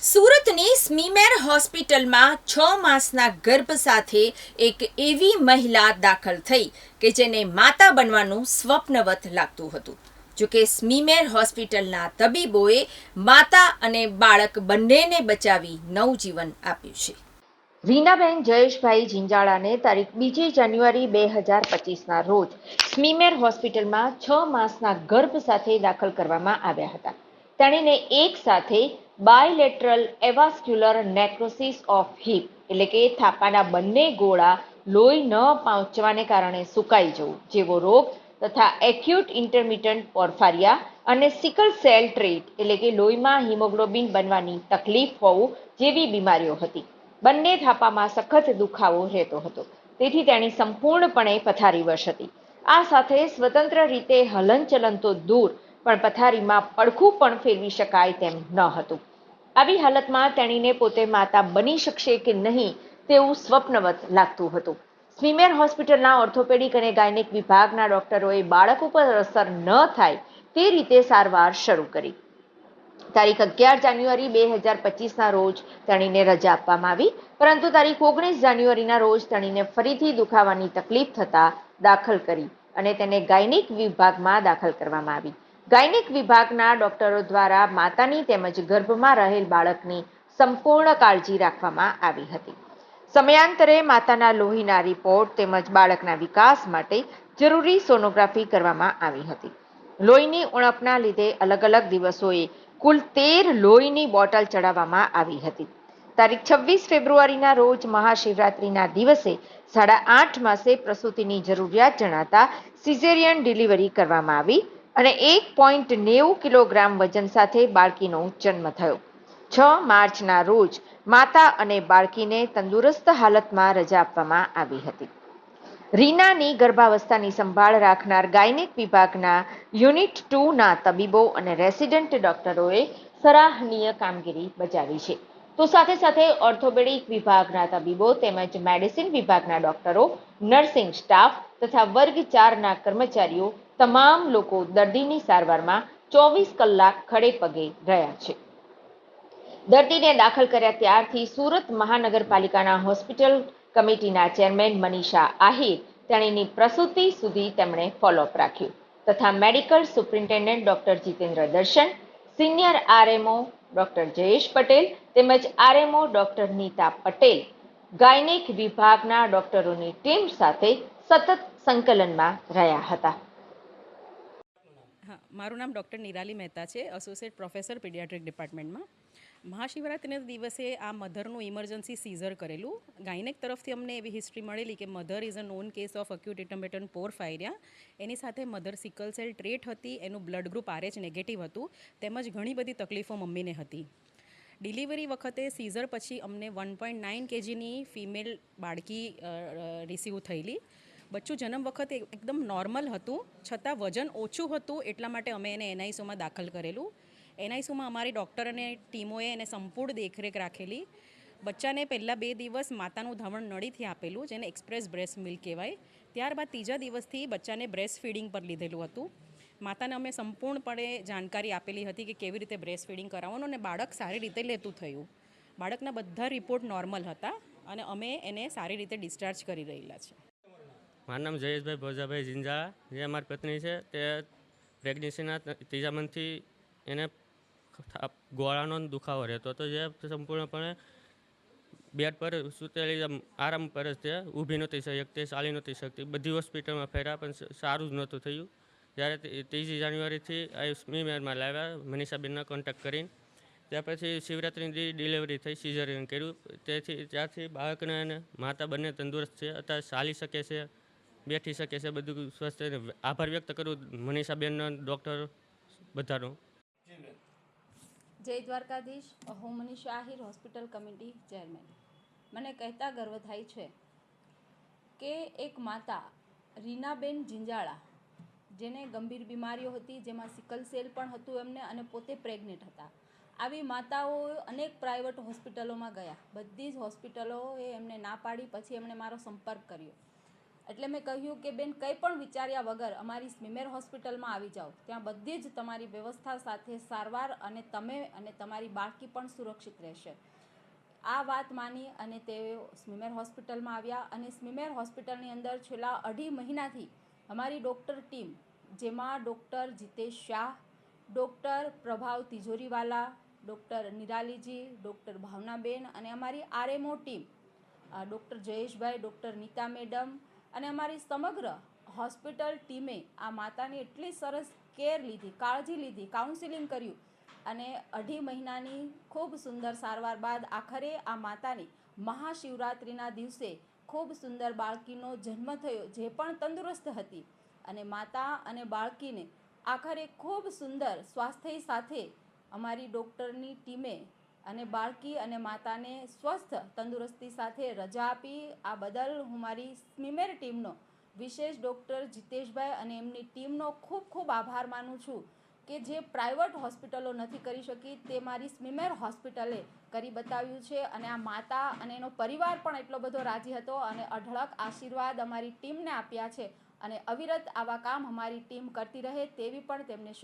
સુરતની સ્મીમેર હોસ્પિટલમાં છ માસના ગર્ભ સાથે એક એવી મહિલા દાખલ થઈ કે જેને માતા બનવાનું સ્વપ્નવત લાગતું હતું. જોકે સ્મીમેર હોસ્પિટલના તબીબોએ માતા અને બાળક બંનેને બચાવી નવજીવન આપ્યું છે. રીનાબેન જયેશભાઈ જિંજાળાને તારીખ બીજી જાન્યુઆરી બે હજાર પચીસના રોજ સ્મીમેર હોસ્પિટલમાં છ માસના ગર્ભ સાથે દાખલ કરવામાં આવ્યા હતા. તેણીને એક સાથે bilateral avascular necrosis of hip એટલે કે થાપાના બંને ગોળા લોહી ન પહોંચવાને કારણે સુકાઈ જવું, જેવો રોગ તથા એક્યુટ ઇન્ટરમિટન્ટ પોર્ફારિયા અને સિકલ સેલ ટ્રેટ એટલે કે લોહીમાં હિમોગ્લોબિન બનવાની તકલીફ હોવું જેવી બીમારીઓ હતી. બંને થાપામાં સખત દુખાવો રહેતો હતો. તેથી તેણી સંપૂર્ણપણે પથારીવશ હતી આ સાથે સ્વતંત્ર રીતે હલનચલન તો દૂર, પણ પથારીમાં પડખું પણ ફેરવી શકાય તેમ ન હતું. આવી હાલતમાં તેણીને પોતે માતા બની શકશે કે નહીં તેવું સ્વપ્નવત લાગતું હતું. સ્વીમેર હોસ્પિટલના ઓર્થોપેડિક અને ગાયનિક વિભાગના ડોક્ટરોએ બાળક ઉપર અસર ન થાય તે રીતે સારવાર શરૂ કરી. તારીખ અગિયાર જાન્યુઆરી બે હજાર પચીસના રોજ તેણીને રજા આપવામાં આવી, પરંતુ તારીખ ઓગણીસ જાન્યુઆરીના રોજ તેણીને ફરીથી દુખાવાની તકલીફ થતાં દાખલ કરી અને તેને ગાયનિક વિભાગમાં દાખલ કરવામાં આવી. ગાયનિક વિભાગના ડોક્ટરો દ્વારા માતાની તેમજ ગર્ભમાં રહેલ બાળકની સંપૂર્ણ કાળજી રાખવામાં આવી હતી. સમયાંતરે માતાના લોહીના રિપોર્ટ તેમજ બાળકના વિકાસ માટે જરૂરી સોનોગ્રાફી કરવામાં આવી હતી. લોહીની ઉણપના લીધે અલગ અલગ દિવસોએ કુલ તેર લોહીની બોટલ ચડાવવામાં આવી હતી. તારીખ છવ્વીસ ફેબ્રુઆરીના રોજ મહાશિવરાત્રિના દિવસે સાડા આઠ માસે પ્રસૂતિની જરૂરિયાત જણાતા સિઝેરિયન ડિલિવરી કરવામાં આવી અને એક પોઈન્ટ નેવું કિલોગ્રામ વજન સાથે બાળકીનો જન્મ થયો. છ માર્ચના રોજ માતા અને બાળકીને તંદુરસ્ત હાલતમાં રજા આપવામાં આવી હતી. રીનાની ગર્ભાવસ્થાની સંભાળ રાખનાર ગાયનિક વિભાગના યુનિટ ટુના તબીબો અને રેસિડેન્ટ ડોક્ટરોએ સરાહનીય કામગીરી બજાવી છે. તો સાથે સાથે ઓર્થોપેડિક વિભાગના તબીબો તેમજ મેડિસિન વિભાગના ડોક્ટરો, નર્સિંગ સ્ટાફ તથા વર્ગ ચારના કર્મચારીઓ તમામ લોકો દર્દીની સારવારમાં ચોવીસ કલાક ખડે પગે રહ્યા છે. દર્દીને દાખલ કર્યા ત્યારથી સુરત મહાનગરપાલિકાના હોસ્પિટલ કમિટીના ચેરમેન મનીષા આહિર તેણીની પ્રસૂતિ સુધી તેમણે ફોલોઅપ રાખ્યું તથા medical superintendent doctor Jitendra Darshan, senior RMO doctor Jayesh Patel તેમજ RMO doctor Nita Patel, gynaec વિભાગના ડોક્ટરોની ટીમ સાથે સતત સંકલનમાં રહ્યા હતા. હા, મારું નામ ડૉક્ટર નિરાલી મહેતા છે એસોસિએટ પ્રોફેસર પીડિયાટ્રિક ડિપાર્ટમેન્ટમાં મહાશિવરાત્રિના દિવસે આ મધરનું ઇમરજન્સી સીઝર કરેલું. ગાયનેક તરફથી અમને એવી હિસ્ટ્રી મળેલી કે mother is a known case of acute ઇટમ્બેટન porphyria એની સાથે મધર સિકલ સેલ ટ્રેટ હતી, એનું બ્લડ ગ્રુપ આરએચ નેગેટિવ હતું, તેમજ ઘણી બધી તકલીફો મમ્મીને હતી. ડિલિવરી વખતે સીઝર પછી અમને વન પોઈન્ટ નાઇન કેજીની ફિમેલ બાળકી રિસીવ થયેલી. બચ્ચું જન્મ વખતે એકદમ નોર્મલ હતું, છતાં વજન ઓછું હતું, એટલા માટે અમે એને એનઆઈસીયુમાં દાખલ કરેલું. એનઆઈસીયુમાં અમારી ડૉક્ટર અને ટીમોએ એને સંપૂર્ણ દેખરેખ રાખેલી. બચ્ચાને પહેલાં બે દિવસ માતાનું ધાવણ નળીથી આપેલું, જેને એક્સપ્રેસ બ્રેસ્ટ મિલ્ક કહેવાય. ત્યારબાદ ત્રીજા દિવસથી બચ્ચાને બ્રેસ્ટ ફીડિંગ પર લીધેલું હતું. માતાને અમે સંપૂર્ણપણે જાણકારી આપેલી હતી કે કેવી રીતે બ્રેસ્ટ ફીડિંગ કરાવવાનું અને બાળક સારી રીતે લેતું થયું. બાળકના બધા રિપોર્ટ નોર્મલ હતા અને અમે એને સારી રીતે ડિસ્ચાર્જ કરી રહેલા છે મારું નામ જયેશભાઈ ભોજાભાઈ જિંજા, જે અમારી પત્ની છે, તે પ્રેગ્નન્સીના ત્રીજા મંથથી એને ગોળાનો દુખાવો રહેતો હતો, જે સંપૂર્ણપણે બેડ પર સૂતેલી આરામ પર જ તે ઊભી નહોતી શકતી, ચાલી નહોતી શકતી. બધી હોસ્પિટલમાં ફેર્યા, પણ સારું જ નહોતું થયું. જ્યારે ત્રીજી જાન્યુઆરીથી સ્મીમેરમાં લાવ્યા, મનીષાબેનનો કોન્ટેક્ટ કરીને. ત્યાર પછી શિવરાત્રિની ડિલિવરી થઈ, સિઝરિયન કર્યું. તેથી ત્યારથી બાળકને અને માતા બંને તંદુરસ્ત છે, અત્યારે ચાલી શકે છે. બેઠી શકે છે, બધું સ્વસ્થ આભાર વ્યક્ત કરું મનીષાબેનનો, ડૉક્ટર બધાનો. જય દ્વારકાધીશ. હું Manisha Ahir, hospital committee chairman. મને કહેતા ગર્વ થાય છે કે એક માતા, રીનાબેન જિંજાળા, જેને ગંભીર બીમારીઓ હતી, જેમાં સિકલ સેલ પણ હતું એમને અને પોતે પ્રેગ્નેન્ટ હતા. આવી માતાઓ અનેક પ્રાઇવેટ હોસ્પિટલોમાં ગયા. બધી જ હોસ્પિટલોએ એમને ના પાડી, પછી એમણે મારો સંપર્ક કર્યો. એટલે મેં કહ્યું કે બેન, કંઈ પણ વિચાર્યા વગર અમારી સ્મીમેર હોસ્પિટલમાં આવી જાઓ. ત્યાં બધી જ તમારી વ્યવસ્થા સાથે સારવાર અને તમે અને તમારી બાળકી પણ સુરક્ષિત રહેશે. આ વાત માની અને તેઓ સ્મીમેર હોસ્પિટલમાં આવ્યા અને સ્મીમેર હોસ્પિટલની અંદર છેલ્લા અઢી મહિનાથી અમારી ડૉક્ટર ટીમ, જેમાં doctor Jitesh Shah, doctor Prabhav Tijoriwala, doctor નિરાલીજી, doctor ભાવનાબેન અને અમારી આરએમઓ ટીમ ડૉક્ટર જયેશભાઈ, ડૉક્ટર નીતા મેડમ અને અમારી સમગ્ર હોસ્પિટલ ટીમે આ માતાની એટલી સરસ કેર લીધી, કાળજી લીધી કાઉન્સિલિંગ કર્યું અને અઢી મહિનાની ખૂબ સુંદર સારવાર બાદ આખરે આ માતાની મહાશિવરાત્રિના દિવસે ખૂબ સુંદર બાળકીનો જન્મ થયો, જે પણ તંદુરસ્ત હતી. અને માતા અને બાળકીને આખરે ખૂબ સુંદર સ્વાસ્થ્ય સાથે અમારી ડૉક્ટરની ટીમે અને બાળકી અને માતાને સ્વસ્થ તંદુરસ્તી સાથે રજા આપી. આ બદલ હું મારી સ્મિમેર ટીમનો વિશેષ ડૉક્ટર જીતેશભાઈ અને એમની ટીમનો ખૂબ ખૂબ આભાર માનું છું કે જે પ્રાઇવેટ હોસ્પિટલો નથી કરી શકી તે મારી સ્મિમેર હોસ્પિટલે કરી બતાવ્યું છે. અને આ માતા અને એનો પરિવાર પણ એટલો બધો રાજી હતો અને અઢળક આશીર્વાદ અમારી ટીમને આપ્યા છે અને અવિરત આવા કામ અમારી ટીમ કરતી રહે તેવી પણ તેમને